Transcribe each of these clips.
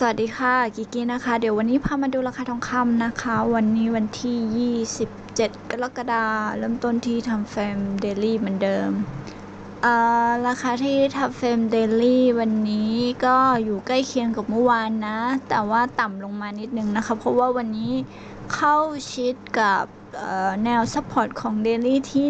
สวัสดีค่ะกิกกี้นะคะ เดี๋ยววันนี้พามาดูราคาทองคำนะคะ วันนี้วันที่ 27 กรกฎาคมเริ่มต้นที่ทำเฟรมเดลี่เหมือนเดิมราคาที่ทำเฟรมเดลี่วันนี้ก็อยู่ใกล้เคียงกับเมื่อวานนะ แต่ว่าต่ำลงมานิดนึงนะคะ เพราะว่าวันนี้เข้าชิดกับ แนวซัพพอร์ตของเดลี่ที่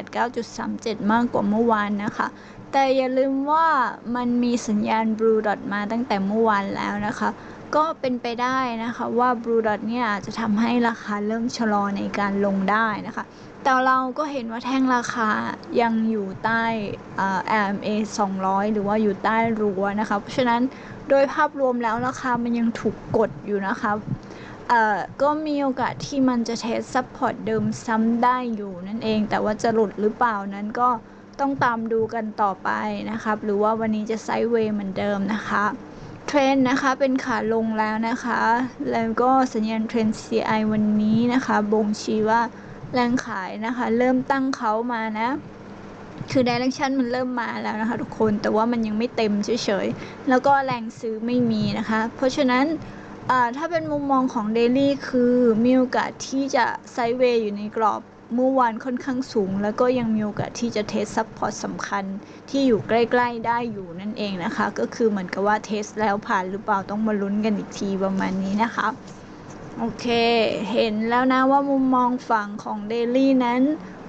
1789.37 มากกว่าเมื่อวานนะคะ แต่อย่าลืมว่ามันมีสัญญาณ Blue Dot มาตั้งแต่เมื่อวานแล้วนะคะ ก็เป็นไปได้นะคะว่า Blue Dot เนี่ยอาจจะทำให้ราคาเริ่มชะลอในการลงได้นะคะ แต่เราก็เห็นว่าแท่งราคายังอยู่ใต้เอ่อ LMA 200 หรือว่าอยู่ใต้รั้วนะคะ เพราะฉะนั้นโดยภาพรวมแล้วราคามันยังถูกกดอยู่นะคะ เอ่อก็มีโอกาสที่มันจะเทสซัพพอร์ตเดิมซ้ำได้อยู่นั่นเอง แต่ว่าจะหลุดหรือเปล่านั้นก็ต้องตามดูกันต่อไปนะครับ หรือว่าวันนี้จะไซด์เวย์เหมือนเดิมนะคะเทรนด์นะคะเป็นขาลงแล้วนะคะ แล้วก็สัญญาณเทรน CI วันนี้นะคะบ่งชี้ว่าแรงขายนะคะ เริ่มตั้งเขามานะคือดิเรกชันมันเริ่มมาแล้วนะคะทุกคนแต่ว่ามันยังไม่เต็มเฉยๆ แล้วก็แรงซื้อไม่มีนะคะ เพราะฉะนั้น ถ้าเป็นมุมมองของ Daily คือมีโอกาสที่จะไซเวย์อยู่ในกรอบเมื่อวานค่อนข้างสูง แล้วก็ยังมีโอกาสที่จะเทสซัพพอร์ตสำคัญที่อยู่ใกล้ ๆ ได้อยู่นั่นเองนะคะ ก็คือเหมือนกับว่าเทสแล้วผ่านหรือเปล่าต้องมาลุ้นกันอีกทีประมาณนี้นะคะโอเค เห็นแล้วนะว่ามุมมองฝั่งของ Daily นั้น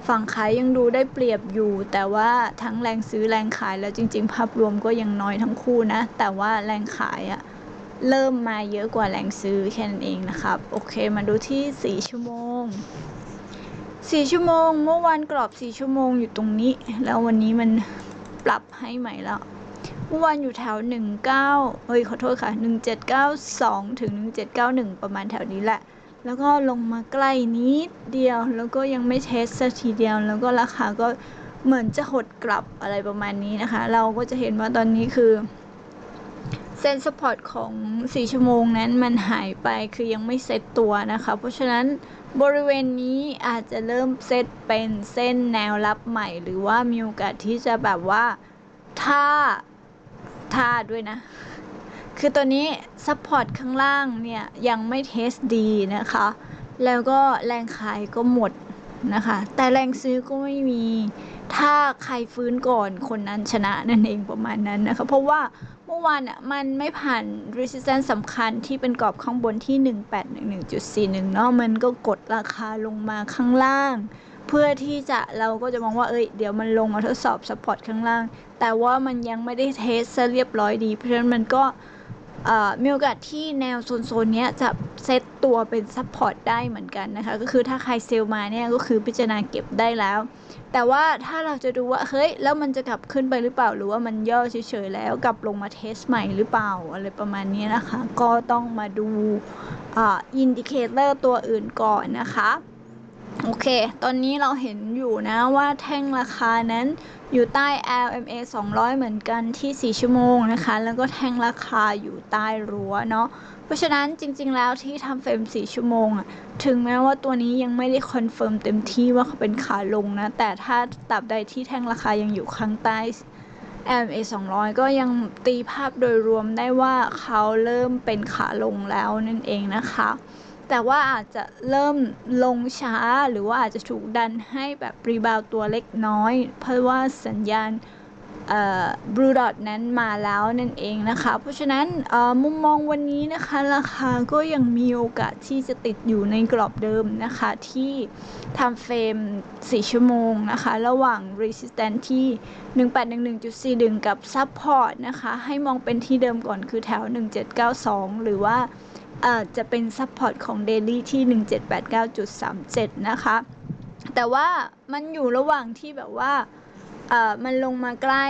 ฝั่งขายยังดูได้เปรียบอยู่ แต่ว่าทั้งแรงซื้อแรงขายแล้วจริง ๆ ภาพรวมก็ยังน้อยทั้งคู่นะ แต่ว่าแรงขายอะ เริ่มมาเยอะกว่าแรงซื้อแค่นั้นเองนะครับ โอเคมาดูที่ 4 ชั่วโมง 4 ชั่วโมง เมื่อวานกรอบ 4 ชั่วโมงอยู่ตรงนี้ แล้ววันนี้มันปรับให้ใหม่แล้ว เมื่อวานอยู่แถว 19 เฮ้ยขอโทษค่ะ 1792 ถึง 1791 ประมาณแถวนี้แหละ แล้วก็ลงมาใกล้นิดเดียว แล้วก็ยังไม่เทสสักทีเดียว แล้วก็ราคาก็เหมือนจะหดกลับอะไรประมาณนี้นะคะ เราก็จะเห็นว่าตอนนี้คือ เส้นสปอร์ตของ 4 ชั่วโมงนั้นมันหายไปคือยังไม่เซตตัวนะคะ เพราะฉะนั้นบริเวณนี้อาจจะเริ่มเซตเป็นเส้นแนวรับใหม่ หรือว่ามีโอกาสที่จะแบบว่าถ้าถ้าด้วยนะ คือตัวนี้ซัพพอร์ตข้างล่างเนี่ยยังไม่เทสดีนะคะ แล้วก็แรงขายก็หมดนะคะ แต่แรงซื้อก็ไม่มีถ้าใครฟื้นก่อนคนนั้นชนะนั่นเองประมาณนั้นนะคะ เพราะว่า มื่อวานอะมันไม่ผ่าน resistance สำคัญที่เป็นกรอบข้างบนที่ 1811.41 เนาะมันก็กดราคาลงมาข้างล่าง เพื่อที่จะเราก็จะมองว่าเอ้ยเดี๋ยวมันลงมาทดสอบ support ข้างล่าง แต่ว่ามันยังไม่ได้เทสซะเรียบร้อยดี เพราะฉะนั้นมันก็ มีโอกาสที่แนวโซนๆเนี้จะเซตตัวเป็นซัพพอร์ตได้เหมือนกันนะคะ ก็คือถ้าใครเซลมาเนี่ยก็คือพิจารณาเก็บได้แล้ว แต่ว่าถ้าเราจะดูว่าเฮ้ยแล้วมันจะกลับขึ้นไปหรือเปล่าหรือว่ามันย่อเฉยๆแล้วกลับลงมาเทสใหม่หรือเปล่าอะไรประมาณนี้นะคะ ก็ต้องมาดูอินดิเคเตอร์ตัวอื่นก่อนนะคะ โอเค ตอนนี้เราเห็นอยู่นะว่าแท่งราคานั้นอยู่ใต้ LMA 200 เหมือนกันที่ 4 ชั่วโมงนะคะ แล้วก็แท่งราคาอยู่ใต้รั้วเนาะ เพราะฉะนั้นจริง ๆ แล้วที่ทำเฟรม 4 ชั่วโมงอะถึงแม้ว่าตัวนี้ยังไม่ได้คอนเฟิร์มเต็มที่ว่าเขาเป็นขาลงนะ แต่ถ้าตราบใดที่แท่งราคายังอยู่ข้างใต้ LMA 200 ก็ยังตีภาพโดยรวมได้ว่าเขาเริ่มเป็นขาลงแล้วนั่นเองนะคะ แต่ว่าอาจจะเริ่มลงช้าหรือว่าอาจจะถูกดันให้แบบรีบาวตัวเล็กน้อย เพราะว่าสัญญาณบลูดอทนั้นมาแล้วนั่นเองนะคะ เพราะฉะนั้นมุมมองวันนี้นะคะ ราคาก็ยังมีโอกาสที่จะติดอยู่ในกรอบเดิมนะคะ ที่ทำเฟรม 4 ชั่วโมงนะคะ ระหว่าง resistance ที่ 1811.41 กับ support นะคะ ให้มองเป็นที่เดิมก่อนคือแถว 1792 หรือว่า จะเป็นซัพพอร์ตของ Daily ที่ 1789.37 นะคะ แต่ว่ามันอยู่ระหว่างที่แบบว่ามันลงมาใกล้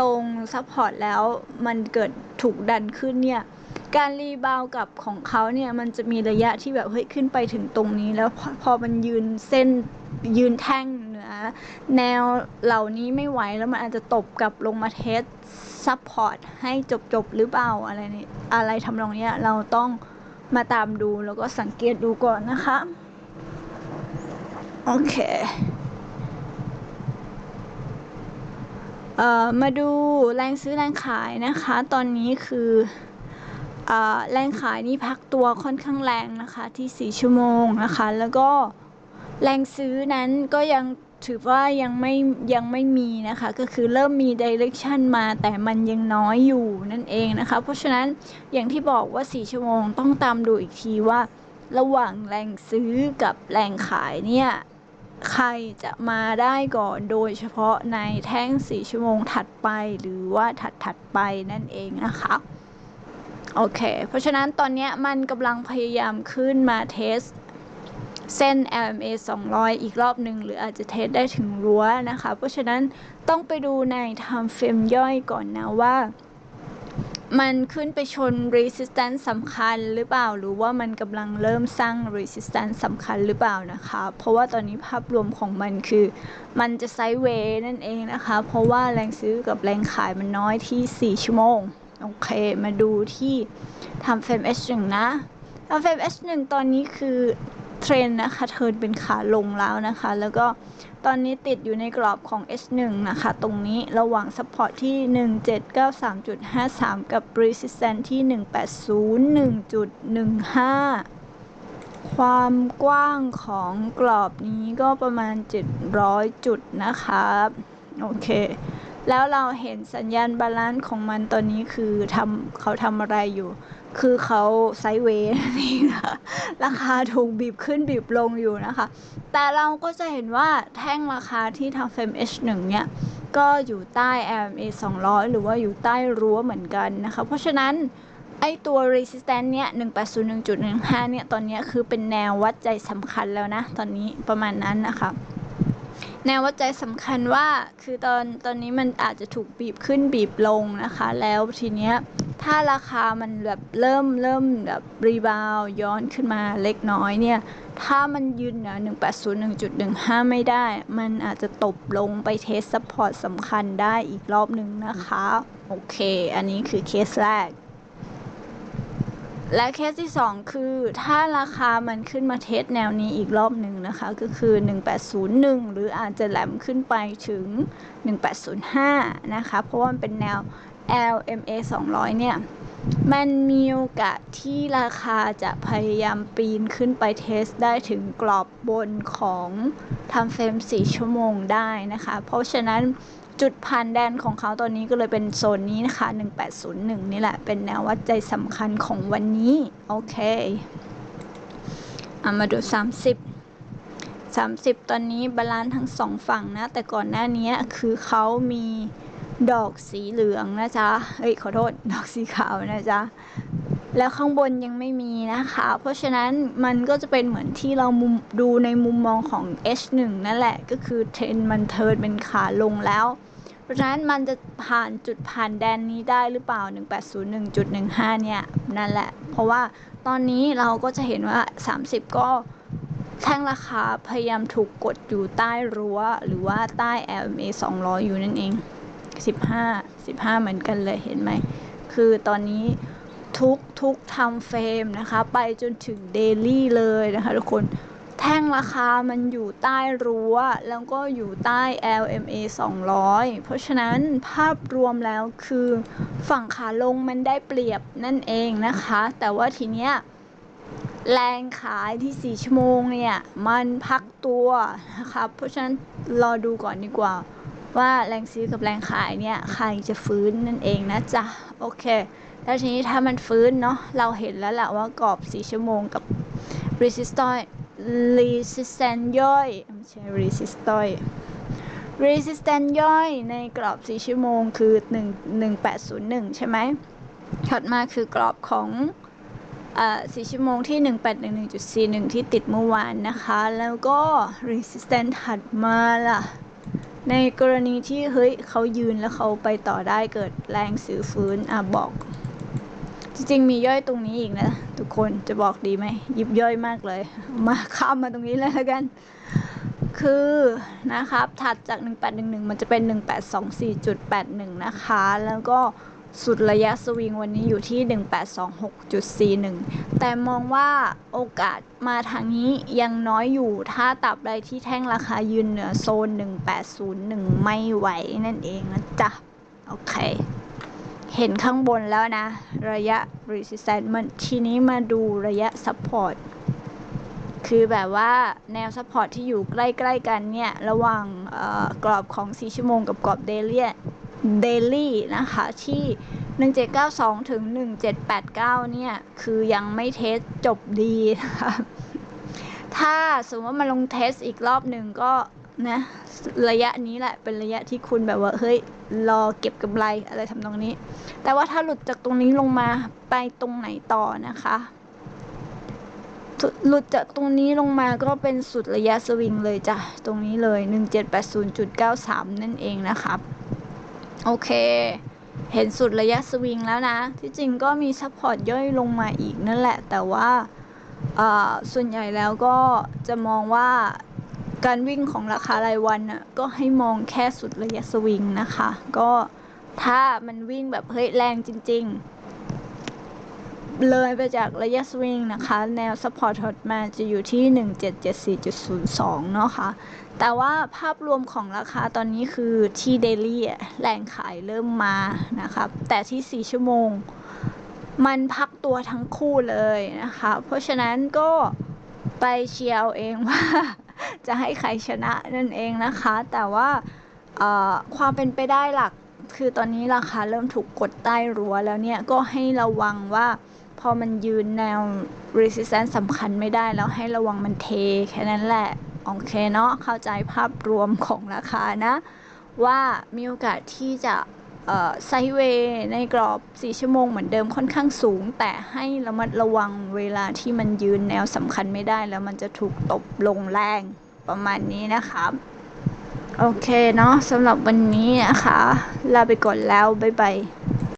ตรงซัพพอร์ตแล้วมันเกิดถูกดันขึ้นเนี่ยการรีบาวกับของเขาเนี่ยมันจะมีระยะที่แบบเฮ้ยขึ้นไปถึงตรงนี้แล้วพอพอมันยืนเส้นยืนแท่ง นือแนวเหล่านี้ไม่ไหวแล้วมันอาจจะตบกลับลงมาเทสซัพพอร์ตให้จบๆหรือเปล่าอะไรนี่อะไรทำนองเนี้ยเราต้องมาตามดูแล้วก็สังเกตดูก่อนนะคะ โอเคเอ่อมาดูแรงซื้อแรงขายนะคะ ตอนนี้คือแรงขายนี่พักตัวค่อนข้างแรงนะคะที่ 4 ชั่วโมงนะคะ แล้วก็แรงซื้อนั้นก็ยัง ถือว่ายังไม่ยังไม่มีนะคะ ก็คือเริ่มมี direction มาแต่มันยังน้อยอยู่นั่นเองนะคะ เพราะฉะนั้นอย่างที่บอกว่า 4 ชั่วโมงต้องตามดูอีกทีว่า ระหว่างแรงซื้อกับแรงขายเนี่ยใครจะมาได้ก่อนโดยเฉพาะในแท่ง 4 ชั่วโมงถัดไปหรือว่าถัดถัดไปนั่นเองนะคะโอเค เพราะฉะนั้นตอนนี้มันกำลังพยายามขึ้นมาเทส เส้น LMA 200 อีกรอบหนึ่งหรืออาจจะเทสได้ถึงรั้วนะคะ เพราะฉะนั้นต้องไปดูใน time frame ย่อยก่อนนะว่า มันขึ้นไปชน resistance สำคัญหรือเปล่า หรือว่ามันกำลังเริ่มสร้าง resistance สำคัญหรือเปล่านะคะ เพราะว่าตอนนี้ภาพรวมของมันคือ มันจะไซด์เวย์นั่นเองนะคะ เพราะว่าแรงซื้อกับแรงขายมันน้อยที่ 4 ชั่วโมงโอเค มาดูที่ทำเฟรม H1 นะทำเฟรม H1 ตอนนี้คือ เทรนนะคะเทิร์นเป็นขาลงแล้วนะคะ แล้วก็ตอนนี้ติดอยู่ในกรอบของ H1 นะคะ ตรงนี้ระหว่าง support ที่ 1793.53 กับ resistance ที่ 180 1.15ความกว้างของกรอบนี้ก็ประมาณ 700 จุดนะครับโอเค แล้วเราเห็นสัญญาณบาลานซ์ของมันตอนนี้คือทำเขาทำอะไรอยู่ คือเขาไซเวย์นั่นเองนะคะราคาถูกบีบขึ้นบีบลงอยู่นะคะ แต่เราก็จะเห็นว่าแท่งราคาที่ทำเฟม H1 เนี่ย ก็อยู่ใต้ LMA 200 หรือว่าอยู่ใต้รั้วเหมือนกันนะคะ เพราะฉะนั้นไอตัว resistance เนี่ย 180.1.15 เนี่ย ตอนนี้คือเป็นแนววัดใจสำคัญแล้วนะ ตอนนี้ประมาณนั้นนะคะ แนววัดใจสำคัญว่า คือตอนตอนนี้มันอาจจะถูกบีบขึ้นบีบลงนะคะ แล้วทีเนี้ย ถ้าราคามันแบบเริ่มเริ่มแบบรีบาวย้อนขึ้นมาเล็กน้อยเนี่ย ถ้ามันยืนเหนือ180.1.15 ไม่ได้ มันอาจจะตบลงไปเทสซัพพอร์ตสำคัญได้อีกรอบหนึ่งนะคะ โอเค อันนี้คือเคสแรก และเคสที่ 2 คือ ถ้าราคามันขึ้นมาเทสแนวนี้อีกรอบหนึ่งนะคะ ก็คือ 1801 หรืออาจจะแหลมขึ้นไปถึง 1805 นะคะ เพราะว่ามันเป็นแนว LMA 200 เนี่ย มันมีโอกาสที่ราคาจะพยายามปีนขึ้นไปเทสได้ถึงกรอบบนของทำเฟรม 4 ชั่วโมงได้นะคะ เพราะฉะนั้นจุดผ่านแดนของเขาตอนนี้ก็เลยเป็นโซนนี้นะคะ 1801 นี่แหละ เป็นแนววัดใจสำคัญของวันนี้ โอเคเอามาดู 30 30 ตอนนี้บาลานซ์ทั้งสองฝั่งนะ แต่ก่อนหน้านี้คือเขามี ดอกสีเหลืองนะจ๊ะเฮ้ยขอโทษ ดอกสีขาวนะจ๊ะ แล้วข้างบนยังไม่มีนะคะ เพราะฉะนั้นมันก็จะเป็นเหมือนที่เรามุมดูในมุมมองของ H1 นั่นแหละ ก็คือเทรนมันเทิร์นเป็นขาลงแล้ว เพราะฉะนั้นมันจะผ่านจุดผ่านแดนนี้ได้หรือเปล่า 1801.15 เนี่ย นั่นแหละ เพราะว่าตอนนี้เราก็จะเห็นว่า 30 ก็แท่งราคาพยายามถูกกดอยู่ใต้รั้ว หรือว่าใต้ LMA 200 อยู่นั่นเอง 15 15เหมือนกันเลยเห็นไหม คือตอนนี้ทุกทุกทำเฟรมนะคะ ไปจนถึงเดลี่เลยนะคะทุกคนแท่งราคามันอยู่ใต้รั้ว แล้วก็อยู่ใต้ LMA 200 เพราะฉะนั้นภาพรวมแล้วคือฝั่งขาลงมันได้เปรียบนั่นเองนะคะ แต่ว่าทีเนี้ยแรงขายที่ 4 ชั่วโมงเนี่ย มันพักตัวนะคะ เพราะฉะนั้นรอดูก่อนดีกว่า ว่าแรงซื้อกับแรงขายเนี่ยใครจะฟื้นนั่นเองนะจ๊ะโอเคแล้วทีนี้ถ้ามันฟื้นเนาะเราเห็นแล้วแหละว่ากรอบ4ชั่วโมงกับ resistance resistance ย่อยไม่ใช่ resistance resistance ย่อยในกรอบ4ชั่วโมงคือ 1 1801 ใช่ไหมถัดมาคือกรอบของเอ่ชั่วโมงที่ 1811.41 ที่ติดเมื่อวานนะคะ แล้วก็ resistance ถัดมาล่ะ ในกรณีที่เฮ้ยเขายืนแล้วเขาไปต่อได้เกิดแรงซื้อฟื้นอะบอก จริงๆมีย่อยตรงนี้อีกนะ ทุกคนจะบอกดีไหมยิบย่อยมากเลย มาข้ามมาตรงนี้เลยแล้วกัน คือนะครับถัดจาก 1811 มันจะเป็น 1824.81 นะคะ แล้วก็ สุดระยะสวิงวันนี้อยู่ที่ 1826.41 แต่มองว่าโอกาสมาทางนี้ยังน้อยอยู่ ถ้าตับใดที่แท่งราคายืนเหนือโซน 1801 ไม่ไหวนั่นเองนะจ๊ะ โอเค เห็นข้างบนแล้วนะ ระยะ resistance มันทีนี้มาดูระยะ support คือแบบว่าแนว support ที่อยู่ใกล้ ๆ กันเนี่ย ระหว่างกรอบของ 4 ชั่วโมงกับกรอบ daily daily นะคะที่ 1792 ถึง 1789 เนี่ย คือยังไม่เทสจบดีนะคะถ้าสมมติว่ามาลงเทสอีกรอบหนึ่งก็นะระยะนี้แหละเป็นระยะที่คุณแบบว่าเฮ้ยรอเก็บกำไรอะไรทำตรงนี้ แต่ว่าถ้าหลุดจากตรงนี้ลงมาไปตรงไหนต่อนะคะ หลุดจากตรงนี้ลงมาก็เป็นสุดระยะสวิงเลยจ้ะ ตรงนี้เลย 1780.93 นั่นเองนะครับ โอเค เห็นสุดระยะสวิงแล้วนะ ที่จริงก็มีซัพพอร์ตย่อยลงมาอีกนั่นแหละ แต่ว่าส่วนใหญ่แล้วก็จะมองว่าการวิ่งของราคารายวันน่ะก็ให้มองแค่สุดระยะสวิงนะคะ ก็ถ้ามันวิ่งแบบเฮ้ยแรงจริง ๆ เลยไปจากระยะสวิงนะคะ แนว support ถัดมาจะอยู่ที่ 1774.02 เนาะค่ะ แต่ว่าภาพรวมของราคาตอนนี้คือที่ daily อะแรงขายเริ่มมานะครับ แต่ที่ 4 ชั่วโมง มันพักตัวทั้งคู่เลยนะคะ เพราะฉะนั้นก็ไปเชียร์เองว่า จะให้ใครชนะนั่นเองนะคะ แต่ว่าความเป็นไปได้หลักคือตอนนี้ราคาเริ่มถูกกดใต้รั้วแล้วเนี่ย ก็ให้ระวังว่าพอมันยืนแนว resistance สำคัญไม่ได้แล้วให้ระวังมันเทแค่นั้นแหละ โอเคเนาะเข้าใจภาพรวมของราคานะ ว่ามีโอกาสที่จะไซเวย์ในกรอบ 4 ชั่วโมงเหมือนเดิมค่อนข้างสูง แต่ให้ระมัดระวังเวลาที่มันยืนแนวสำคัญไม่ได้แล้วมันจะถูกตบลงแรงประมาณนี้นะครับโอเคเนาะสำหรับวันนี้นะคะ ลาไปก่อนแล้ว บ๊ายบาย